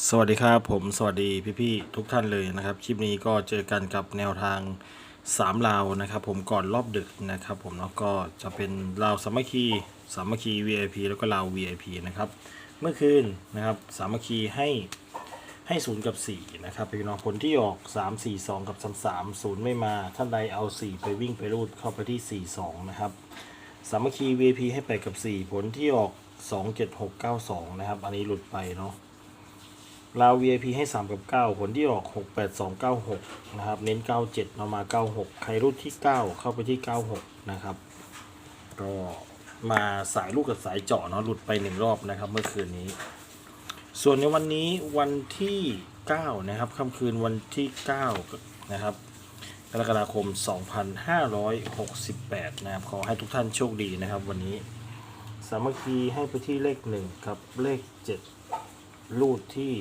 สวัสดีครับผมสวัสดีพี่ๆทุกท่านเลยนะครับ คลิปนี้ก็เจอกันกับแนวทาง3ลาวนะครับ ผมก่อนรอบดึกนะครับ ผมแล้วก็จะเป็นลาวสามัคคีสามัคคี VIP แล้วก็ลาว VIP นะครับ เมื่อคืนนะครับสามัคคีให้ให้ศูนย์กับ4นะครับพี่น้องผลที่ออก 3 4 2 กับ 3 3 0 ไม่มาท่านใดเอา 4 ไปวิ่งไปรูดเข้าไปที่ 4 2 นะครับสามัคคี VIP ให้ไปกับ 4 ผลที่ออก 2 7 6 9 2 นะครับ อันนี้หลุดไปเนาะ ลาว VIP ให้ 3 กับ 9 ผลที่ออก 6 8 2 9 6 นะครับ เน้น 97เรามา 96 ใครรุ่นที่ 9 เข้าไปที่ 96 นะครับ ก็มาสายลูกกับสายเจาะเนาะหลุดไปหนึ่งรอบนะครับ เมื่อคืนนี้ ส่วนในวันนี้วันที่ 9 นะครับค่ำคืนวันที่ 9 นะครับกรกฎาคม 2568 นะครับ ขอให้ทุกท่านโชคดีนะครับ วันนี้ สามัคคีให้ไปที่เลข 1 กับเลข 7 รูดที่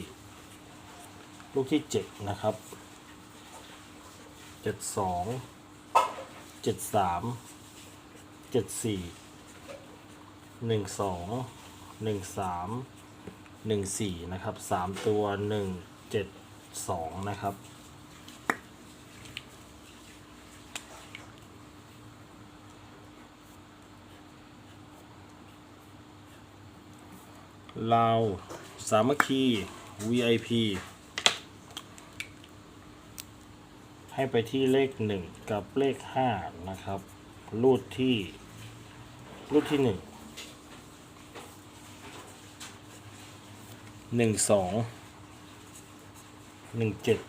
ลูกที่เจ็ดนะครับเจ็ดสองเจ็ดสามเจ็ดสี่หนึ่งสองหนึ่งสามหนึ่งสี่นะครับสามตัวหนึ่งเจ็ดสองนะครับลาสามัคคี VIP ให้ไปที่เลขหนึ่งกับเลขห้านะครับ รูดที่ รูดที่หนึ่งหนึ่งสองหนึ่งเจ็ด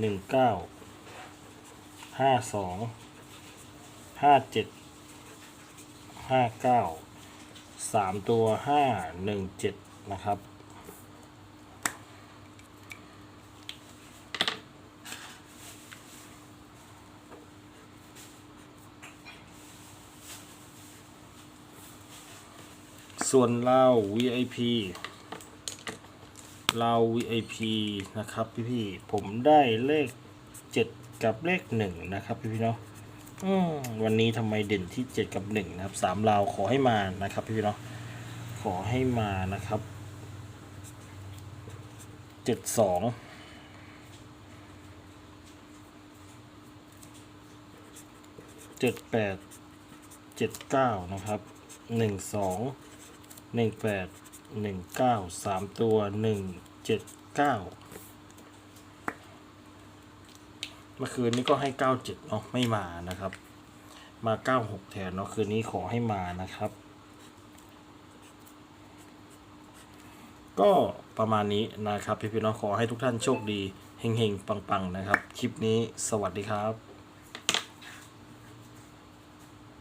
หนึ่งเก้าห้าสองห้าเจ็ดห้าเก้าสามตัวห้าหนึ่งเจ็ดนะครับ ส่วนเรา VIP เรา VIP นะครับพี่ๆผมได้เลข7กับเลข1นะครับพี่ๆเนาะวันนี้ทำไมเด่นที่7กับ1นะครับสามเราขอให้มานะครับพี่ๆเนาะขอให้มานะครับ72เจ็ดแปดเจ็ดเก้านะครับหนึ่งสอง หนึ่งแปดหนึ่งเก้าสามตัวหนึ่งเจ็ดเก้าเมื่อคืนนี้ก็ให้เก้าเจ็ดเนาะไม่มานะครับ มาเก้าหกแทนเนาะคืนนี้ขอให้มานะครับ ก็ประมาณนี้นะครับ พี่พี่น้องขอให้ทุกท่านโชคดีเฮงๆ ปังๆ นะครับ คลิปนี้สวัสดีครับ